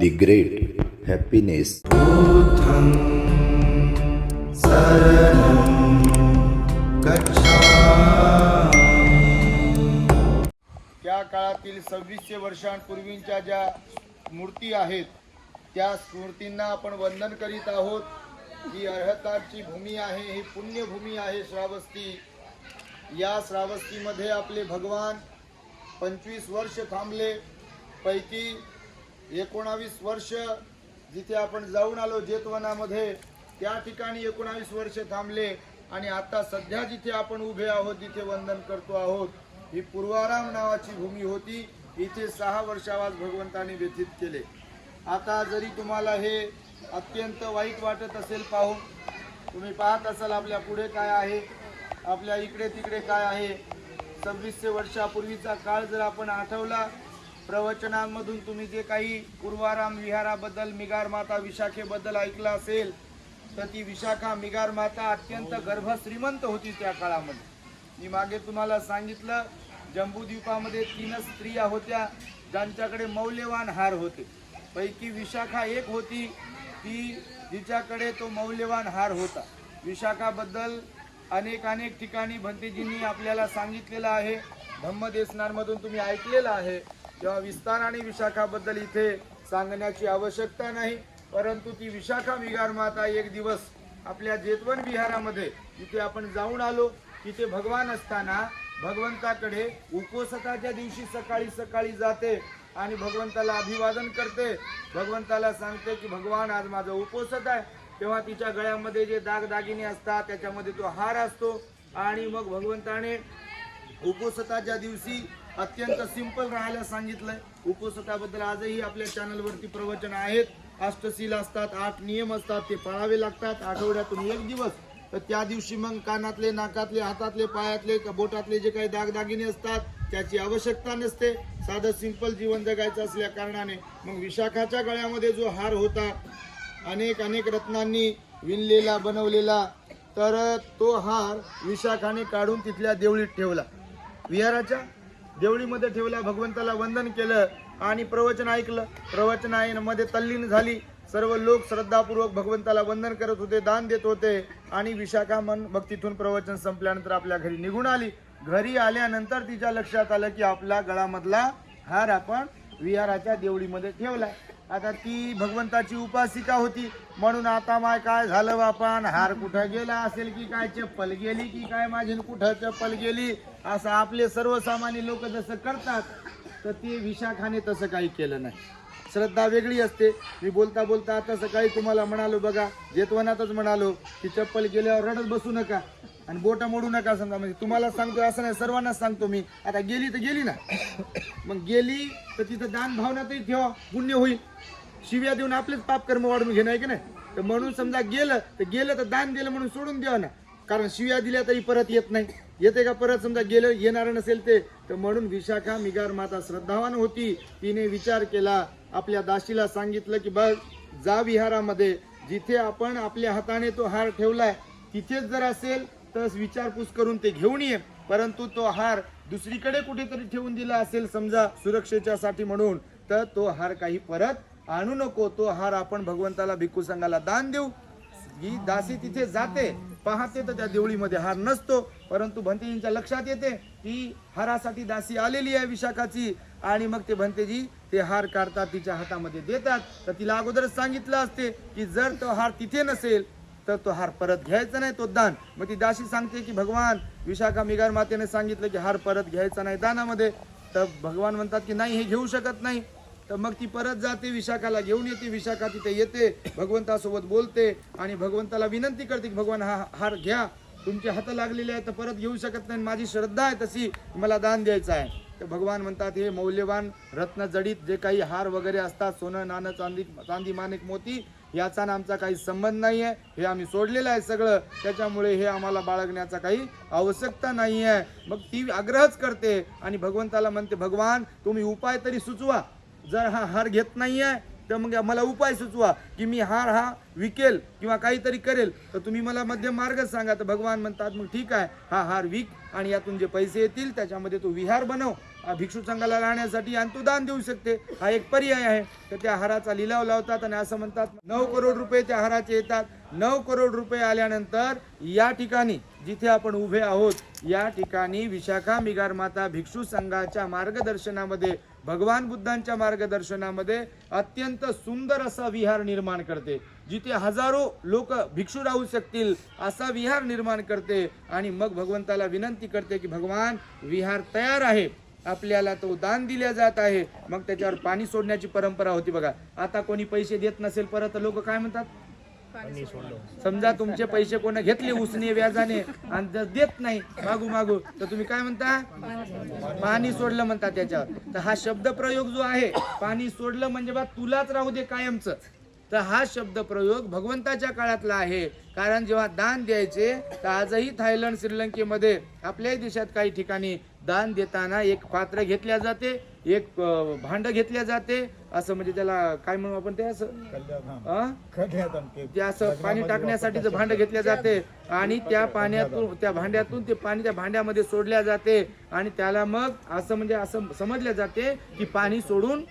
the great happiness. त्या काळातील सव्वीसशे वर्षांपूर्वींच्या ज्या मूर्ती आहेत त्या स्मृतींना आपण वंदन करीत आहोत. ही अर्हताची भूमी आहे ही पुण्यभूमी आहे श्रावस्ती. या श्रावस्तीमध्ये आपले भगवान पंचवीस वर्ष थांबले. पैकी एकोणावीस वर्ष जिथे आपण जाऊन आलो जेतवनामध्ये त्या ठिकाणी एकोणावीस वर्ष थांबले आणि आता सध्या जिथे आपण उभे आहोत जिथे वंदन करतो आहोत ही पूर्वाराम नावाची भूमी होती. इथे सहा वर्षावास भगवंताने व्यथित केले. आता जरी तुम्हाला हे अत्यंत वाईट वाटत असेल पाहून तुम्ही पाहत असाल आपल्या पुढे काय आहे आपल्या इकडे तिकडे काय आहे. सव्वीसशे वर्षापूर्वीचा काळ जर आपण आठवला प्रवचनांमधून तुम्ही जे काही पूर्वाराम विहाराबद्दल मिगार माता विशाखेबद्दल ऐकलं असेल तर ती विशाखा मिगार माता अत्यंत गर्भश्रीमंत होती त्या काळामध्ये. मी मागे तुम्हाला सांगितलं जम्बूद्वीपामध्ये तीनच स्त्रिया होत्या ज्यांच्याकडे मौल्यवान हार होते. पैकी विशाखा एक होती ती जिच्याकडे तो मौल्यवान हार होता. विशाखाबद्दल अनेक अनेक ठिकाणी भंतेजींनी आपल्याला सांगितलेलं आहे धम्मदेशनांमधून तुम्ही ऐकलेलं आहे. तेव्हा आणि विशाखाबद्दल इथे सांगण्याची आवश्यकता नाही परंतु ती विशाखा विगार माता एक दिवस आपल्या जेतवन विहारामध्ये जिथे आपण जाऊन आलो. तिथे भगवान असताना भगवंताकडे उपोसकाच्या दिवशी सकाळी सकाळी जाते आणि भगवंताला अभिवादन करते. भगवंताला सांगते की भगवान आज माझं उपोसत आहे. तेव्हा तिच्या गळ्यामध्ये जे दागदागिने असतात त्याच्यामध्ये तो हार असतो. आणि मग भगवंताने उपोसताच्या दिवशी अत्यंत सिंपल राहायला सांगितलंय. उपसताबद्दल आजही आपल्या चॅनलवरती प्रवचन आहेत. अष्टशील असतात आठ नियम असतात ते पाळावे लागतात. आठवड्यातून एक दिवस. तर त्या दिवशी मग कानातले नाकातले हातातले पायातले का बोटातले जे काही दागदागिने असतात त्याची आवश्यकता नसते. साधं सिंपल जीवन जगायचं असल्या कारणाने मग विशाखाच्या गळ्यामध्ये जो हार होता अनेक अनेक रत्नांनी विणलेला बनवलेला तर तो हार विशाखाने काढून तिथल्या देवळीत ठेवला. विहाराच्या देवळीमध्ये ठेवला भगवंताला वंदन केलं आणि प्रवचन ऐकलं. प्रवचनमध्ये तल्लीन झाली. सर्व लोक श्रद्धापूर्वक भगवंताला वंदन करत होते दान देत होते आणि विशाखा मन भक्तीतून प्रवचन संपल्यानंतर आपल्या घरी निघून आली. घरी आल्यानंतर तिच्या लक्षात आलं की आपला गळामधला हार आपण विहाराच्या देवळीमध्ये ठेवलाय. आता ती भगवंताची उपासिका होती. म्हणून आता माय काय झालं बापान हार कुठं गेला असेल की काय? चप्पल गेली की काय माझी? कुठं चप्पल गेली? असं आपले सर्वसामान्य लोक जसं करतात तर ते विशाखाने तसं काही केलं नाही. श्रद्धा वेगळी असते. मी बोलता बोलता आता सकाळी तुम्हाला म्हणालो बघा जेतवनातच म्हणालो की चप्पल गेल्यावर रडत बसू नका आणि बोटा मोडू नका समजा. म्हणजे तुम्हाला सांगतो असं नाही सर्वांनाच सांगतो मी. आता गेली तर गेली ना. मग गेली तर तिथं दान भावनातही ठेवा पुण्य होईल. शिव्या देऊन आपलेच पाप कर्म वाढून घेणं आहे की नाही? तर म्हणून समजा गेलं तर गेलं तर दान दिलं म्हणून सोडून द्यावं ना. कारण शिव्या दिल्या तरी परत येत नाही. येते का परत? समजा गेलं येणार नसेल ते. तर म्हणून विशाखा मिगार माता श्रद्धावान होती. तिने विचार केला आपल्या दासीला सांगितलं की बघ जा विहारामध्ये. जिथे आपण आपल्या हाताने तो हार ठेवलाय तिथेच जर असेल तर विचारपूस करून ते घेऊन ये. परंतु तो हार दुसरीकडे कुठेतरी ठेवून दिला असेल समजा सुरक्षेच्या साठी म्हणून तर तो हार काही परत आणू नको. तो हार आपण भगवंताला भिक्खू संघाला दान देऊ. ही दासी तिथे जाते पाहते तर त्या देवळीमध्ये हार नसतो. परंतु भंतेजींच्या लक्षात येते की हारासाठी दासी आलेली आहे विशाखाची. आणि मग ते भंतेजी ते हार काढतात तिच्या हातामध्ये देतात. तर तिला अगोदरच सांगितलं असते की जर तो हार तिथे नसेल तर तो हार परत घ्यायचा नाही तो दान. मग ती दाशी सांगते की भगवान विशाखा मिगार मातेने सांगितलं की हार परत घ्यायचा नाही दानामध्ये. तर भगवान म्हणतात की नाही हे घेऊ शकत नाही. तर मग ती परत जाते विशाखाला घेऊन येते. विशाखा तिथे येते भगवंतासोबत बोलते आणि भगवंताला विनंती करते की भगवान हा हार घ्या. तुमचे हात लागलेले आहे तर परत घेऊ शकत नाही. माझी श्रद्धा आहे तशी मला दान द्यायचं आहे. तर भगवान म्हणतात हे मौल्यवान रत्नजडित जे काही हार वगैरे असतात सोनं नाणं चांदी चांदी माणिक मोती याचा ना आमचा काही संबंध नाही आहे हे आम्ही सोडलेलं आहे सगळं. त्याच्यामुळे हे आम्हाला बाळगण्याचा काही आवश्यकता नाही आहे मग ती आग्रहच करते आणि भगवंताला म्हणते भगवान तुम्ही उपाय तरी सुचवा. जर हा हार घेत नाही आहे तर मग मला उपाय सुचवा की मी हार हा विकेल किंवा काहीतरी करेल. तर तुम्ही मला मध्यम मार्ग सांगा. तर भगवान म्हणतात मग ठीक आहे. हा हार विक आणि यातून जे पैसे येतील त्याच्यामध्ये तो विहार बनव. भिक्षू संघाला राहण्यासाठी आणि तो दान देऊ शकते. हा एक पर्याय आहे. तर त्या हाराचा लिलाव लावतात आणि असं म्हणतात नऊ करोड रुपये त्या हाराचे येतात. नऊ करोड रुपये आल्यानंतर या ठिकाणी जिथे आपण उभे आहोत या ठिकाणी विशाखा मिगार माता भिक्षू संघाच्या मार्गदर्शनामध्ये भगवान बुद्धांच्या मार्गदर्शनामध्ये अत्यंत सुंदर असा विहार निर्माण करते जिथे हजारो लोक भिक्षू राहू शकतील असा विहार निर्माण करते आणि मग भगवंताला विनंती करते की भगवान विहार तयार आहे. आपल्याला तो दान दिल्या जात आहे. मग त्याच्यावर पाणी सोडण्याची परंपरा होती बघा. आता कोणी पैसे देत नसेल परत लोक काय म्हणतात? समजा तुमचे पैसे कोण घेतले उसने व्याजाने आणि जर देत नाही मागू मागू तर तुम्ही काय म्हणता? पाणी सोडलं म्हणता त्याच्यावर. तर हा शब्द प्रयोग जो आहे पाणी सोडलं म्हणजे बा तुलाच राहू दे कायमच. तर हा शब्द प्रयोग भगवंताच्या काळातला आहे. कारण जेव्हा दान द्यायचे तर आजही थायलंड श्रीलंकेमध्ये आपल्याही देशात काही ठिकाणी दान देताना एक पात्र घेतल्या जाते एक भांड घेतल्या जाते. असं म्हणजे त्याला काय म्हणू आपण ते असं? ते असं पाणी टाकण्यासाठीचं भांड घेतलं जाते आणि त्या पाण्यातून त्या भांड्यातून ते पाणी त्या भांड्यामध्ये सोडल्या जाते आणि त्याला मग असं म्हणजे असं समजलं जाते की पाणी सोडून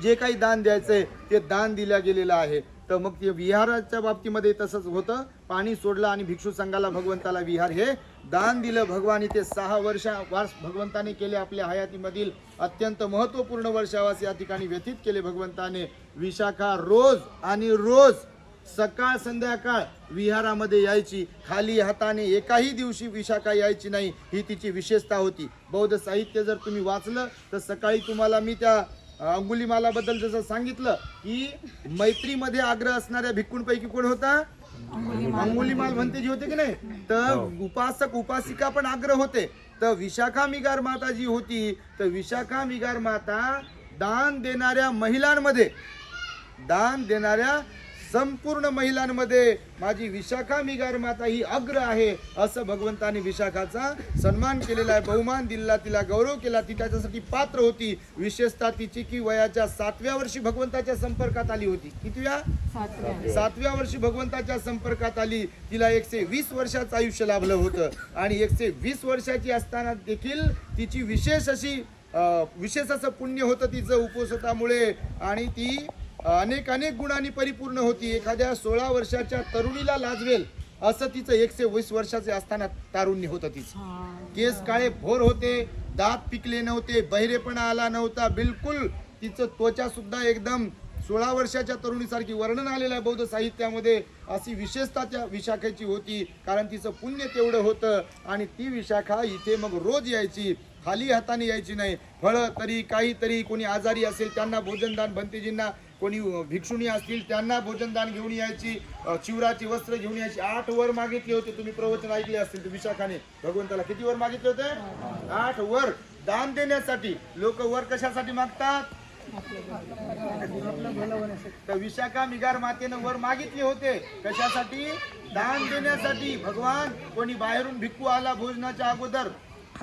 जे काही दान द्यायचं आहे ते दान दिल्या गेलेलं आहे. तर मग ते विहाराच्या बाबतीमध्ये तसंच होतं. पाणी सोडलं आणि भिक्षू संघाला भगवंताला विहार. हे दान दिलं भगवान इथे सहा वर्षा वास भगवंताने केले आपल्या हयातीमधील अत्यंत महत्त्वपूर्ण वर्षावास या ठिकाणी व्यतीत केले भगवंताने. विशाखा रोज आणि रोज सकाळ संध्याकाळ विहारामध्ये यायची. खाली हाताने एकाही दिवशी विशाखा यायची नाही ही तिची विशेषता होती. बौद्ध साहित्य जर तुम्ही वाचलं तर सकाळी तुम्हाला मी त्या अंगुलीमालाबद्दल जसं सांगितलं की मैत्रीमध्ये आग्रह असणाऱ्या भिक्खूंपैकी कोण होता? अंगुलीमाल. म्हणते जी होते की नाही? तर उपासक उपासिका पण आग्रह होते. तर विशाखा मिगार माता जी होती. तर विशाखा मिगार माता दान देणाऱ्या महिलांमध्ये दान देणाऱ्या संपूर्ण महिलांमध्ये माझी विशाखा मिगार माता ही अग्र आहे असं भगवंताने विशाखाचा सन्मान केलेला आहे. बहुमान दिला तिला गौरव केला ती त्याच्यासाठी पात्र होती. विशेषतः तिची की वयाच्या सातव्या वर्षी भगवंताच्या संपर्कात आली होती. कितव्या? सातव्या. वर्षी भगवंताच्या संपर्कात आली. तिला एकशे वीस वर्षाचं आयुष्य लाभलं होतं. आणि एकशे वीस वर्षाची असताना देखील तिची विशेष अशी विशेष असं पुण्य होतं तिचं उपसतामुळे आणि ती अनेक अनेक गुणांनी परिपूर्ण होती. एखाद्या सोळा वर्षाच्या तरुणीला लाजवेल असं तिचं एकशे वीस वर्षाचे असताना तारुण्य होतं तिचं. केस काळे भोर होते दात पिकले नव्हते बहिरेपणा आला नव्हता. बिलकुल तिचं त्वचा सुद्धा एकदम सोळा वर्षाच्या तरुणीसारखी वर्णन आलेलं आहे बौद्ध साहित्यामध्ये. अशी विशेषता त्या विशाखेची होती कारण तिचं पुण्य तेवढं होतं आणि ती विशाखा इथे मग रोज यायची. खाली हाताने यायची नाही. फळं तरी काहीतरी कोणी आजारी असेल त्यांना भोजनदान भंतेजींना कोणी भिक्षुणी असतील त्यांना भोजनदान घेऊन यायची शिवराची वस्त्र घेऊन यायची. आठ वर मागितले होते तुम्ही प्रवचन ऐकले असतील तर विशाखाने. भगवंताला किती वर मागितले होते? आठ वर. दान देण्यासाठी. लोक वर कशासाठी मागतात? तर विशाखा मिगार मातेनं वर मागितले होते. कशासाठी? दान देण्यासाठी. भगवान कोणी बाहेरून भिक्खू आला भोजनाच्या अगोदर.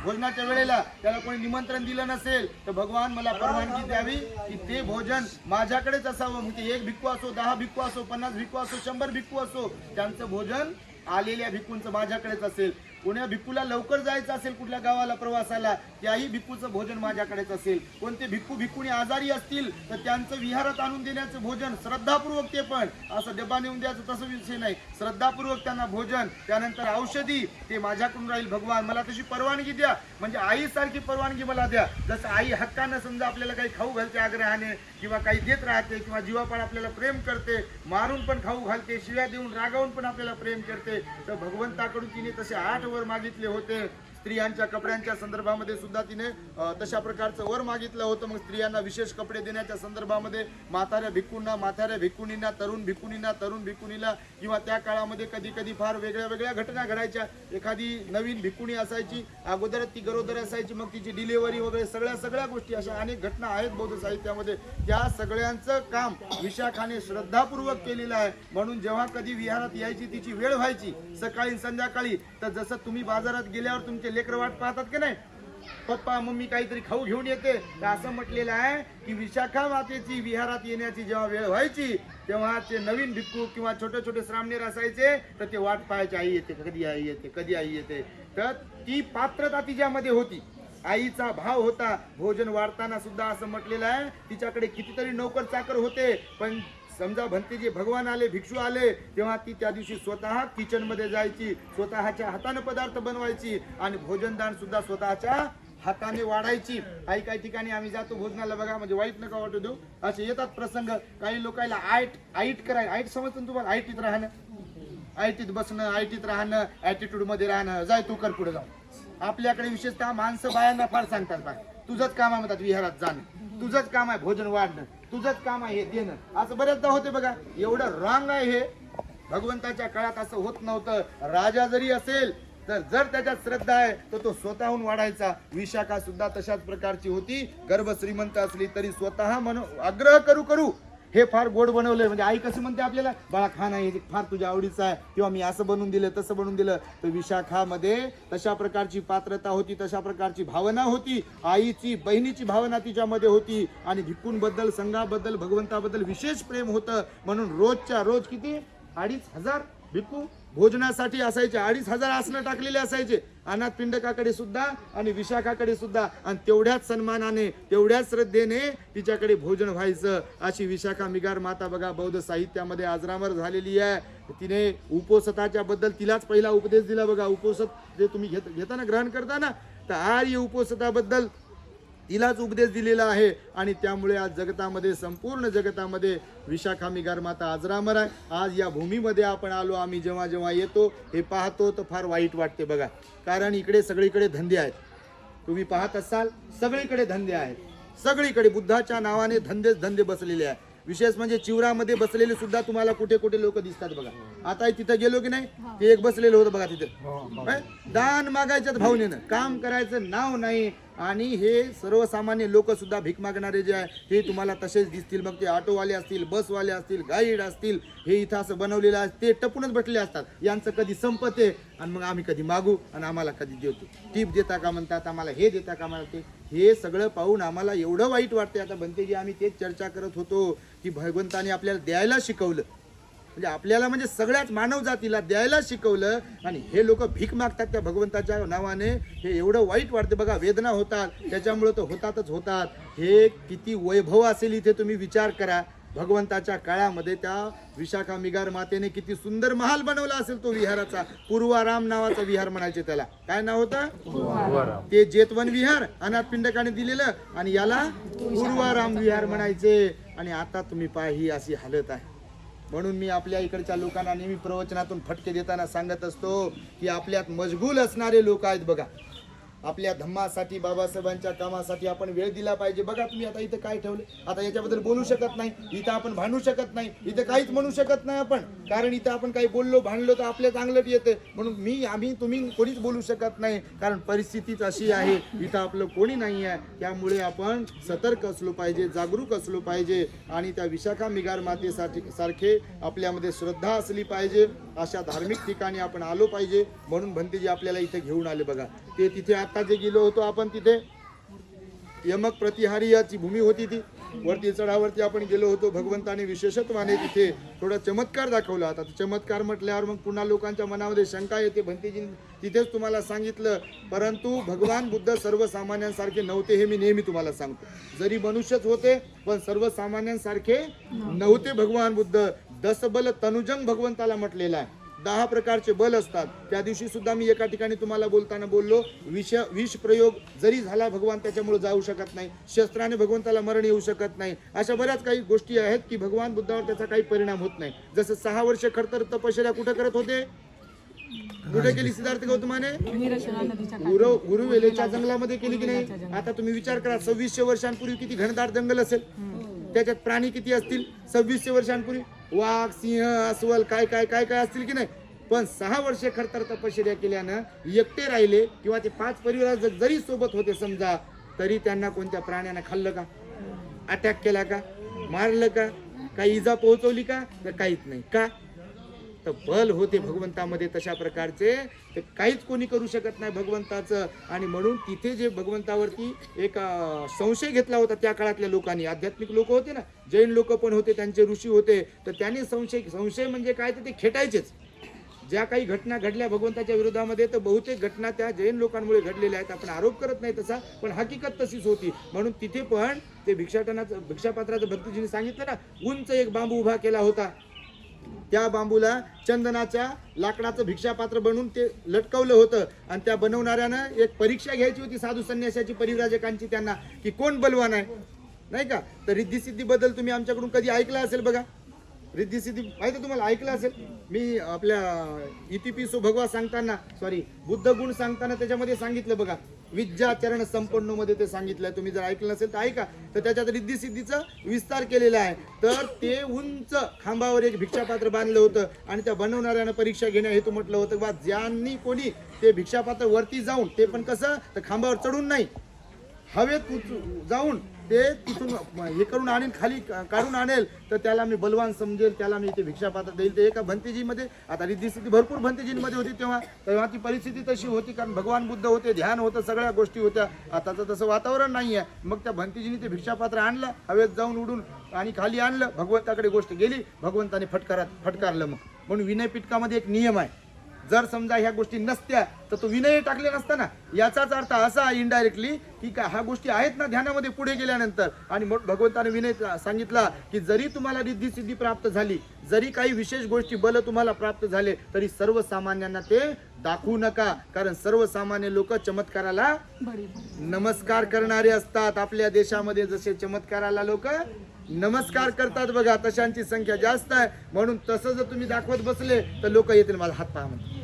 भोजनाच्या वेळेला त्याला कोणी निमंत्रण दिलं नसेल तर भगवान मला परवानगी द्यावी की ते भोजन माझ्याकडेच असावं. मग ते एक भिक्खू असो दहा भिक्खू असो पन्नास भिक्खू असो शंभर भिक्खू असो त्यांचं भोजन आलेल्या भिक्खूंचं माझ्याकडेच असेल. कोण्या भिक्कूला लवकर जायचं असेल कुठल्या गावाला प्रवासाला त्याही भिक्कूचं भोजन माझ्याकडेच असेल. कोणते भिक्कू भिक्कूने आजारी असतील तर त्यांचं विहारात आणून देण्याचं भोजन श्रद्धापूर्वक ते पण. असं डबा नेऊन द्यायचं तसं विषय नाही. श्रद्धापूर्वक त्यांना भोजन त्यानंतर औषधी ते माझ्याकडून राहील भगवान. मला तशी परवानगी द्या. म्हणजे आईसारखी परवानगी मला द्या. जसं आई हक्कानं समजा आपल्याला काही खाऊ घालते आग्रहाने किंवा काही देत राहते किंवा जीवापाड आपल्याला प्रेम करते मारून पण खाऊ घालते शिव्या देऊन रागावून पण आपल्याला प्रेम करते तर भगवंताकडून तिने तसे आठ वर मागितले होते. स्त्रियांच्या कपड्यांच्या संदर्भामध्ये सुद्धा तिने तशा प्रकारचं वर मागितलं होतं. मग स्त्रियांना विशेष कपडे देण्याच्या संदर्भामध्ये म्हाताऱ्या भिक्कूंना म्हाताऱ्या भिक्कुणींना तरुण भिक्कुणींना तरुण भिक्कुणीला किंवा त्या काळामध्ये कधी कधी फार वेगळ्या वेगळ्या घटना घडायच्या. एखादी नवीन भिक्कुणी असायची अगोदर ती गरोदर असायची मग तिची डिलिव्हरी वगैरे सगळ्या सगळ्या गोष्टी अशा अनेक घटना आहेत बौद्ध साहित्यामध्ये. त्या सगळ्यांचं काम विशाखाने श्रद्धापूर्वक केलेलं आहे. म्हणून जेव्हा कधी विहारात यायची तिची वेळ व्हायची सकाळी संध्याकाळी तर जसं तुम्ही बाजारात गेल्यावर तुमचे लेकर वाट पाहतात की नाही? पप्पा मम्मी काहीतरी खाऊ घेऊन येते. असं म्हटलेलं आहे की विशाखा मातेची विहारात येण्याची जेव्हा वेळ व्हायची तेव्हा ते नवीन भिक्खू किंवा छोटे छोटे श्रामणेर असायचे तर ते वाट पाहायचे आई येते कधी आई येते कधी आई येते? तर ती पात्रता तिच्यामध्ये होती. आईचा भाव होता. भोजन वाढताना सुद्धा असं म्हटलेलं आहे. तिच्याकडे कितीतरी नोकर चाकर होते पण समजा भंते जे भगवान आले भिक्षू आले तेव्हा ती त्या दिवशी स्वतः किचनमध्ये जायची स्वतःच्या हाताने पदार्थ बनवायची आणि भोजनदान सुद्धा स्वतःच्या हाताने वाढायची. काही काही ठिकाणी आम्ही जातो भोजनाला बघा म्हणजे वाईट नका वाटू देऊ. असे येतात प्रसंग. काही लोकांना आईट आईट कराय आईट समजतं तुम्हाला? आयटीत राहणं. आयटीत बसणं आयटीत राहणं ऍटिट्यूडमध्ये राहणं. जाय तू कर पुढे जाऊ आपल्याकडे विशेषतः माणसं बायांना फार सांगतात बाय तुझंच काम आहे म्हणतात विहारात जाणं. तुझंच काम आहे भोजन वाढणं. तुझंच काम आहे देणं. असं बऱ्याचदा होते बघा. एवढं रॉंग आहे हे. भगवंताच्या काळात असं होत नव्हतं. राजा जरी असेल तर जर त्याच्यात श्रद्धा आहे तर तो स्वतःहून वाढायचा. विशाखा सुद्धा तशाच प्रकारची होती. गर्भ श्रीमंत असली तरी स्वतः म्हणून आग्रह करू करू हे फार गोड बनवलंय. म्हणजे आई कसं म्हणते आपल्याला बाळा खा नाही हे फार तुझ्या आवडीचं आहे. किंवा मी असं बनवून दिलं तसं बनवून दिलं. तर विशाखामध्ये तशा प्रकारची पात्रता होती तशा प्रकारची भावना होती. आईची बहिणीची भावना तिच्यामध्ये होती. आणि भिक्कूंबद्दल संघाबद्दल भगवंताबद्दल विशेष प्रेम होतं. म्हणून रोजच्या रोज किती? अडीच हजार भिक्कू भोजनासाठी असायचे. अडीच हजार आसनं टाकलेले असायचे. अनाथ पिंडकाकडे सुद्धा आणि विशाखाकडे सुद्धा. आणि तेवढ्याच सन्मानाने तेवढ्याच श्रद्धेने तिच्याकडे भोजन व्हायचं. अशी विशाखा मिगार माता बघा बौद्ध साहित्यामध्ये आजरामर झालेली आहे. तिने उपोसताच्या बद्दल तिलाच पहिला उपदेश दिला बघा. उपोसत जे तुम्ही घेत घेताना ग्रहण करताना तर आर्य उपोसताबद्दल तिलाच उपदेश दिलेला आहे आणि त्यामुळे आज जगतामध्ये संपूर्ण जगतामध्ये विशाखा मिगार माता आजरामर आहे आज या भूमीमध्ये आपण आलो आम्ही जेव्हा जेव्हा येतो हे पाहतो तर फार वाईट वाटते बघा. कारण इकडे सगळीकडे धंदे आहेत. तुम्ही पाहत असाल सगळीकडे धंदे आहेत. सगळीकडे बुद्धाच्या नावाने धंदेच धंदे बसलेले आहे विशेष म्हणजे चिवरामध्ये बसलेले सुद्धा तुम्हाला कुठे कुठे लोक दिसतात बघा. आता तिथं गेलो की नाही? ते एक बसलेलं होतं बघा तिथे. काय? दान मागायच्यात भावनेनं. काम करायचं नाव नाही. आणि हे सर्वसामान्य लोकसुद्धा भीक मागणारे जे आहे हे तुम्हाला तसेच दिसतील. मग ते ऑटोवाले असतील बसवाले असतील गाईड असतील हे इथं असं बनवलेलं आहे. ते टपूनच बसले असतात. यांचं कधी संपते आणि मग आम्ही कधी मागू आणि आम्हाला कधी देतो. टीप देता का म्हणतात आम्हाला हे देता का म्हणते हे सगळं पाहून आम्हाला एवढं वाईट वाटते आता बनतेजी आम्ही तेच चर्चा करत होतो की भगवंताने आपल्याला द्यायला शिकवलं. म्हणजे आपल्याला म्हणजे सगळ्याच मानव जातीला द्यायला शिकवलं आणि हे लोक भीक मागतात त्या भगवंताच्या नावाने. हे एवढं वाईट वाटते बघा वेदना होतात. त्याच्यामुळे तर होतातच होतात. हे किती वैभव असेल इथे तुम्ही विचार करा. भगवंताच्या काळामध्ये त्या विशाखा मिगार मातेने किती सुंदर महाल बनवला असेल तो विहाराचा. पूर्वाराम नावाचा विहार म्हणायचे त्याला. काय नाव होतं? ते जेतवन विहार अनाथ पिंडकाने दिलेलं. आणि याला पूर्वाराम विहार म्हणायचे. आणि आता तुम्ही पहा ही अशी हालत आहे. म्हणून मी आपल्या इकडच्या लोकांना नेहमी प्रवचनातून फटके देताना सांगत असतो की आपल्यात मजबूल असणारे लोक आहेत बघा. आपल्या धम्मासाठी बाबासाहेबांच्या कामासाठी आपण वेळ दिला पाहिजे. बघा तुम्ही आता इथं काय ठेवले? आता याच्याबद्दल बोलू शकत नाही. इथं आपण भांडू शकत नाही. इथं काहीच म्हणू शकत नाही आपण. कारण इथं आपण काही बोललो भांडलो तर आपल्या चांगलं येतं. म्हणून मी आम्ही तुम्ही कोणीच बोलू शकत नाही. कारण परिस्थितीच अशी आहे. इथं आपलं कोणी नाही आहे. त्यामुळे आपण सतर्क असलो पाहिजे जागरूक असलो पाहिजे. आणि त्या विशाखा मिगार मातेसाठी सारखे आपल्यामध्ये श्रद्धा असली पाहिजे. अशा धार्मिक ठिकाणी आपण आलो पाहिजे. म्हणून भंतेजी आपल्याला इथे घेऊन आले बघा. ते तिथे आता जे गेलो होतो आपण तिथे यमक प्रतिहारी याची भूमी होती ती. वरती चढावरती आपण गेलो होतो भगवंताने विशेषत्वाने तिथे थोडा चमत्कार दाखवला आता चमत्कार म्हटल्यावर मग पुन्हा लोकांच्या मनामध्ये शंका येते. भंतीजी तिथेच तुम्हाला सांगितलं परंतु भगवान बुद्ध सर्वसामान्यांसारखे नव्हते हे मी नेहमी तुम्हाला सांगतो. जरी मनुष्यच होते पण सर्वसामान्यांसारखे नव्हते भगवान बुद्ध. दसबल तनुजंग भगवंताला म्हटलेला आहे. दहा प्रकारचे बल असतात. त्या दिवशी सुद्धा मी एका ठिकाणी तुम्हाला बोलताना बोललो विष विष प्रयोग जरी झाला भगवान त्याच्यामुळे जाऊ शकत नाही. शस्त्राने भगवंताला मरण येऊ शकत नाही. अशा बऱ्याच काही गोष्टी आहेत की भगवान बुद्धावर त्याचा काही परिणाम होत नाही. जसं सहा वर्ष खरतर तपश्चर्या कुठे करत होते? कुठे केली सिद्धार्थ गौतमाने. गुरु गुरुवेलेच्या जंगलामध्ये केली की नाही? आता तुम्ही विचार करा सव्वीसशे वर्षांपूर्वी किती घनदाट जंगल असेल? त्याच्यात प्राणी किती असतील? सव्वीसशे वर्षांपूर्वी? वाघ सिंह अस्वल काय काय काय काय असतील की नाही? पण सहा वर्षे खरतर तपश्चर्या केल्यानं एकटे राहिले किंवा ते पाच परिवार जरी सोबत होते समजा तरी त्यांना कोणत्या प्राण्यानं खाल्लं का? अटॅक केला का? मारलं का? काही इजा पोहोचवली का? तर काहीच नाही. का? तर बल होते भगवंतामध्ये तशा प्रकारचे ते काहीच कोणी करू शकत नाही भगवंताचं. आणि म्हणून तिथे जे भगवंतावरती एक संशय घेतला होता त्या काळातल्या लोकांनी. आध्यात्मिक लोक होते ना जैन लोक पण होते त्यांचे ऋषी होते तर त्यांनी संशय संशय म्हणजे काय तर ते खेटायचेच. ज्या काही घटना घडल्या भगवंताच्या विरोधामध्ये तर बहुतेक घटना त्या जैन लोकांमुळे घडलेल्या आहेत. आपण आरोप करत नाही तसा पण हकीकत तशीच होती. म्हणून तिथे पण ते भिक्षाटनाचं भिक्षापात्राचं भक्तजीने सांगितलं ना उंच एक बांबू उभा केला होता. त्या बांबूला चंदनाच्या लाकडाचं भिक्षापात्र बनवून ते लटकवलं होतं. आणि त्या बनवणाऱ्यानं एक परीक्षा घ्यायची होती साधू संन्यासाची परिव्राजकांची त्यांना की कोण बलवान आहे? नाही का? तर रिद्धी सिद्धी बद्दल तुम्ही आमच्याकडून कधी ऐकलं असेल बघा. रिद्धी सिद्धी माहिती तुम्हाला? ऐकलं असेल? मी आपल्या इतिपिसो भगवा सांगताना सॉरी बुद्ध गुण सांगताना त्याच्यामध्ये सांगितलं बघा. विद्याचरण संपन्नमध्ये ते सांगितलंय. तुम्ही जर ऐकलं नसेल तर ऐका. तर त्याच्यात रिद्धी सिद्धीचा विस्तार केलेला आहे. तर ते उंच खांबावर एक भिक्षापात्र बांधलं होतं आणि त्या बनवणाऱ्यानं परीक्षा घेण्या हेतू म्हटलं होतं बा ज्यांनी कोणी ते भिक्षापात्र वरती जाऊन ते पण कसं? तर खांबावर चढून नाही. हवेत उच- जाऊन ते तिथून हे करून आणेल खाली काढून आणेल तर त्याला मी बलवान समजेल त्याला मी ते भिक्षापात्र देईल. ते एका भंतेजीमध्ये आता रिद्धी स्थिती भरपूर भंतेजींमध्ये होती तेव्हा तेव्हा ती परिस्थिती तशी होती कारण भगवान बुद्ध होते ध्यान होतं सगळ्या गोष्टी होत्या. आताचं तसं वातावरण नाही आहे. मग त्या भंतेजीने ते भिक्षापात्र आणलं हवेत जाऊन उडून आणि खाली आणलं भगवंताकडे गोष्ट गेली भगवंताने फटकारात फटकारलं मग. म्हणून विनयपीठकामध्ये एक नियम आहे. जर समजा ह्या गोष्टी नसत्या तर तो विनय टाकले नसता ना याचाच अर्थ असा इनडायरेक्टली की का ह्या गोष्टी आहेत ना ध्यानामध्ये पुढे गेल्यानंतर. आणि मग भगवंताने विनय सांगितला की जरी तुम्हाला रिद्धी सिद्धी प्राप्त झाली जरी काही विशेष गोष्टी बल तुम्हाला प्राप्त झाले तरी सर्वसामान्यांना ते दाखवू नका. कारण सर्वसामान्य लोक चमत्काराला नमस्कार करणारे असतात. आपल्या देशामध्ये जसे चमत्काराला लोक नमस्कार करतात बघा तशांची संख्या जास्त आहे. म्हणून तसं जर तुम्ही दाखवत बसले तर लोक येतील माझा हात पहा म्हणतात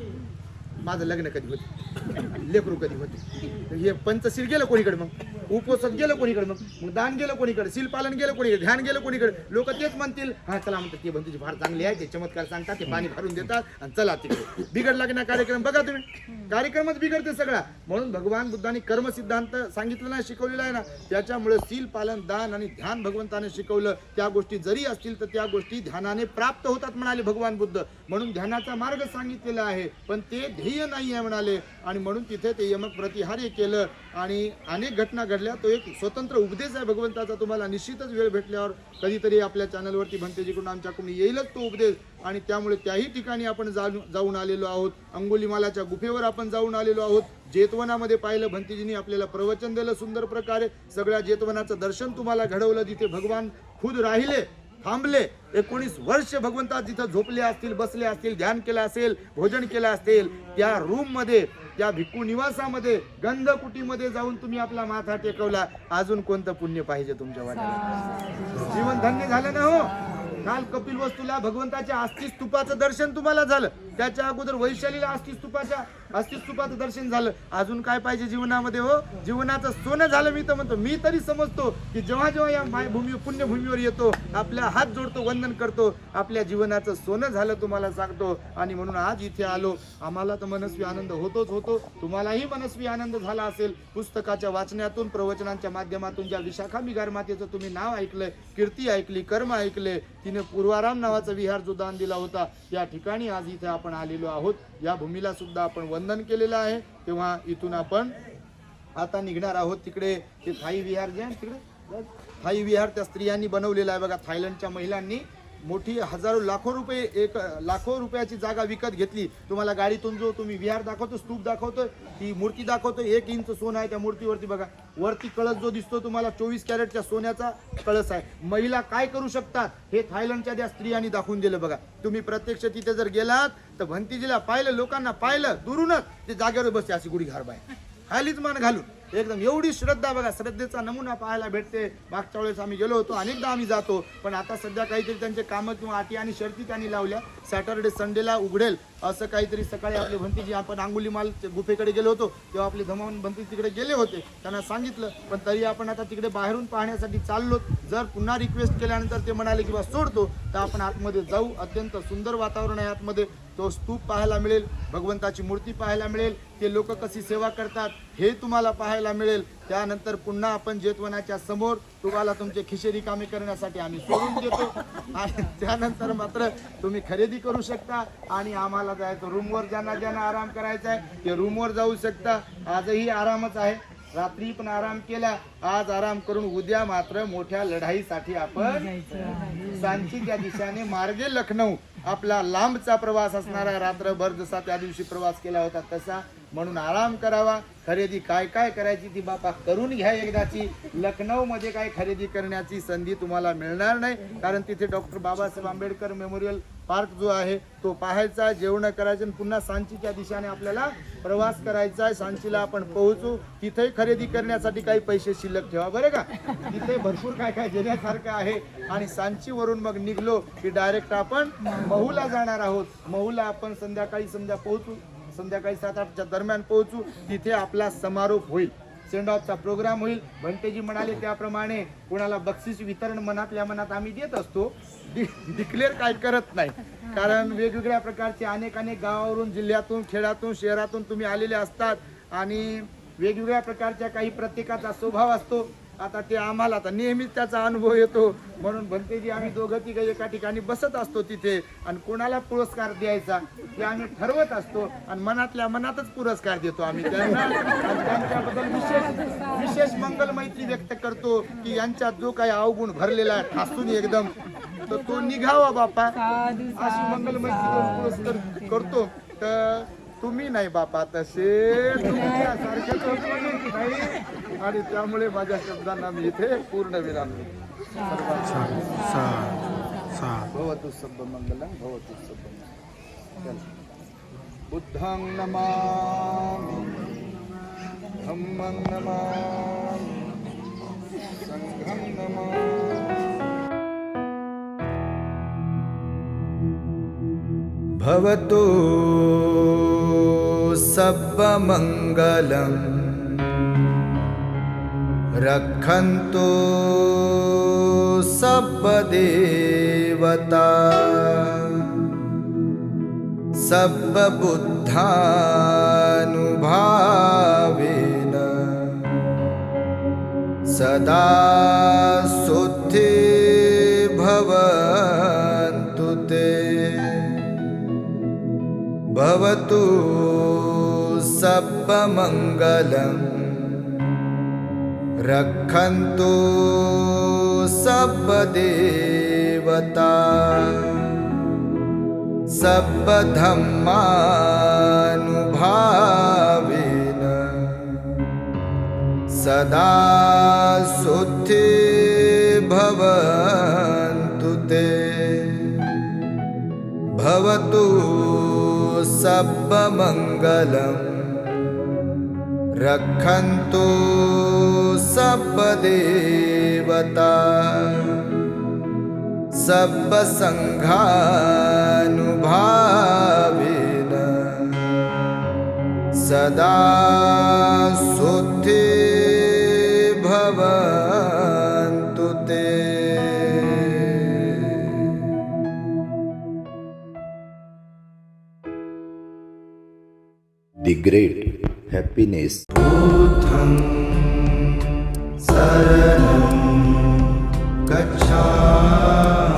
माझं लग्न कधी होते? लेकरू कधी होते? हे पंचशील गेलं कोणीकडे मग? उपोषक गेलं कोणीकडे मग? मग दान गेलं कोणीकडे? शिलपालन गेलं कोणीकडे? ध्यान गेलं कोणीकडे? लोक तेच म्हणतील हा चला म्हणतात ते बंधूची फार चांगली आहे ते चमत्कार सांगतात ते पाणी भरून देतात आणि चला तिकडे. बिघड की कार्यक्रम बघा तुम्ही. कार्यक्रमच बिघडते सगळा. म्हणून भगवान बुद्धाने कर्म सिद्धांत सांगितलं नाही शिकवलेला आहे ना त्याच्यामुळे सील पालन दान आणि ध्यान भगवंताने शिकवलं. त्या गोष्टी जरी असतील तर त्या गोष्टी ध्यानाने प्राप्त होतात म्हणाले भगवान बुद्ध. म्हणून ध्यानाचा मार्ग सांगितलेला आहे. पण ते ध्येय नाही आहे म्हणाले. आणि म्हणून तिथे ते यमक प्रतिहार्य केलं. आणि अनेक घटना घडल्या. तो एक स्वतंत्र उपदेश आहे भगवंताचा. तुम्हाला निश्चितच वेळ भेटल्यावर कधीतरी आपल्या चॅनलवरती भंतेजीकडून आमच्याकडून येईलच तो उपदेश. आणि त्यामुळे त्याही ठिकाणी आपण जाऊन आलेलो आहोत. अंगुलीमालाच्या गुफेवर आपण जाऊन आलेलो आहोत. जेतवनामध्ये पाहिलं भंतेजींनी आपल्याला प्रवचन दिलं सुंदर प्रकारे. सगळ्या जेतवनाचं दर्शन तुम्हाला घडवलं. जिथे भगवान खुद राहिले थांबले. एकोणीस वर्ष भगवंता जिथं झोपले असतील बसले असतील ध्यान केलं असेल भोजन केलं असेल त्या रूममध्ये त्या भिक्खू निवासामध्ये गंधकुटीमध्ये जाऊन तुम्ही आपला माथा टेकवला. अजून कोणतं पुण्य पाहिजे तुमच्या वाट्याला? जीवन धन्य झालं ना हो? काल कपिल वस्तूला भगवंताच्या अस्थि स्तूपाचं दर्शन तुम्हाला झालं. त्याच्या अगोदर वैशालीला अस्थि स्तूपाच्या अस्थि स्तूपाचं दर्शन झालं. अजून काय पाहिजे जीवनामध्ये हो? जीवनाचं सोनं झालं मी तर म्हणतो. मी तरी समजतो की जेव्हा जेव्हा या मायभूमी पुण्यभूमीवर येतो आपल्या हात जोडतो वंदन करतो आपल्या जीवनाचं सोनं झालं तुम्हाला सांगतो. आणि म्हणून आज इथे आलो. आम्हाला तर मनस्वी आनंद होतोच होतो. तुम्हालाही मनस्वी आनंद झाला असेल. पुस्तकाच्या वाचनातून प्रवचनांच्या माध्यमातून ज्या विशाखा मिगार मातेचं तुम्ही नाव ऐकलंय कीर्ती ऐकली कर्म ऐकले तिने पूर्वाराम नावाचा विहार जो दान दिला होता त्या ठिकाणी आज इथे आपण आलेलो आहोत. या भूमीला सुद्धा आपण वंदन केलेलं आहे. तेव्हा इथून आपण आता निघणार आहोत तिकडे ते थाई विहार जे आहे तिकडे? थाई विहार त्या स्त्रियांनी बनवलेलं आहे. बघा थायलंडच्या महिलांनी मोठी हजारो लाखो रुपये एक लाखो रुपयाची जागा विकत घेतली. तुम्हाला गाडीतून जो तुम्ही विहार दाखवतो स्तूप दाखवतो ती मूर्ती दाखवतो एक इंच सोनं आहे त्या मूर्तीवरती बघा. वरती कळस जो दिसतो तुम्हाला चोवीस कॅरेटच्या सोन्याचा कळस आहे. महिला काय करू शकतात हे थायलंडच्या त्या स्त्रियांनी दाखवून दिलं बघा. तुम्ही प्रत्यक्ष तिथे जर गेलात तर भंतीजीला पाहिलं लोकांना पाहिलं दुरूनच ते जागेवर बसते अशी गुढी घारबाय खालीच मान घालून. एकदम एवढी श्रद्धा बघा श्रद्धेचा नमुना पाहायला भेटते. मागच्या वेळेस आम्ही गेलो होतो अनेकदा आम्ही जातो. पण आता सध्या काहीतरी त्यांचे कामं किंवा अटी आणि शर्ती त्यांनी लावल्या. सॅटर्डे संडेला उघडेल. असं काहीतरी सकाळी आपली भंतीजी आपण अंगुलीमाल गुफेकडे गेलो होतो. तेव्हा आपले धमावून भंती तिकडे गेले होते. त्यांना सांगितलं पण तरी आपण आता तिकडे बाहेरून पाहण्यासाठी चाललो. जर पुन्हा रिक्वेस्ट केल्यानंतर ते म्हणाले की बा सोडतो. तर आपण आतमध्ये जाऊ. अत्यंत सुंदर वातावरण आहे आतमध्ये. तो स्तूप पाहायला मिळेल भगवंताची मूर्ती पाहायला मिळेल ते लोक कशी सेवा करतात हे तुम्हाला पाहायला मिळेल. त्यानंतर पुन्हा आपण जेतवनाच्या समोर तुम्हाला तुमचे खिशे रिकामे करण्यासाठी आम्ही सोडून देतो. आणि त्यानंतर मात्र तुम्ही खरेदी करू शकता आणि आम्हाला जायचं रूमवर ज्यांना ज्यांना आराम करायचा आहे ते रूमवर जाऊ शकता. आजही आरामच आहे. रात्री पण आराम केला आज आराम करून उद्या मात्र मोठ्या लढाईसाठी आपण सांची त्या दिशेने मार्गे लखनौ आपला लांबचा प्रवास असणारा रात्रभर जसा त्या दिवशी प्रवास केला होता तसा. म्हणून आराम करावा. खरेदी काय काय करायची ती बापा करून घ्या एकदाची. लखनौ मध्ये काय खरेदी करण्याची संधी तुम्हाला मिळणार नाही. कारण तिथे doctor Babasaheb Ambedkar memorial park जो आहे तो पाहायचा जेवणं करायचं आणि पुन्हा सांचीच्या दिशेने आपल्याला प्रवास करायचा आहे. सांचीला आपण पोहोचू. तिथे खरेदी करण्यासाठी काही पैसे शिल्लक ठेवा बरं का? तिथे भरपूर काय काय घेण्यासारखं आहे. आणि सांचीवरून मग निघलो की डायरेक्ट आपण महूला जाणार आहोत. महूला आपण संध्याकाळी समजा पोहोचू. संध्याकाळी सात आठच्या दरम्यान पोहोचू. तिथे आपला समारोप होईल. सेंड ऑफचा प्रोग्राम होईल. भंतेजी म्हणाले त्याप्रमाणे कुणाला बक्षीस वितरण मनातल्या मनात आम्ही देत असतो. डिक्लेअर काय करत नाही. कारण वेगवेगळ्या प्रकारचे अनेक अनेक गावावरून जिल्ह्यातून खेड्यातून शहरातून तुम्ही आलेले असतात. आणि वेगवेगळ्या प्रकारच्या काही प्रत्येकाचा स्वभाव असतो. आता ते आम्हाला आता नेहमीच त्याचा अनुभव येतो. म्हणून भंतेजी आम्ही दोघं तिघं एका ठिकाणी बसत असतो तिथे आणि कोणाला पुरस्कार द्यायचा ते आम्ही ठरवत असतो आणि मनातल्या मनातच पुरस्कार देतो आम्ही त्यांना. आणि त्यांच्याबद्दल विशेष विशेष मंगल मैत्री व्यक्त करतो की यांच्यात जो काही अवगुण भरलेला आहे ठासून एकदम. तर तो निघावा बापा. अशी मंगल मैत्री पुरस्कार करतो. तर तुम्ही नाही बापा तसे नाही. आणि त्यामुळे माझ्या शब्दांना मी इथे पूर्ण विराम भवतु सब मंगलम भवतु सब मंगलम. बुद्धं नमामि धम्मं नमामि संघं नमामि। भवतु सर्वमङ्गलम् रक्षन्तु सर्वदेवता सर्वबुद्धानुभावेन सदा शुद्धि भवतु सर्वमङ्गलम् रक्षन्तु सर्वदेवता सर्वधर्मानुभावेन सदा शुद्धि भवन्तु ते। भवतु सर्वमङ्गलम् रक्षन्तु सर्वदेवता सर्वसङ्घानुभावेन सदा शुद्धि great happiness. Saranam, gacchami.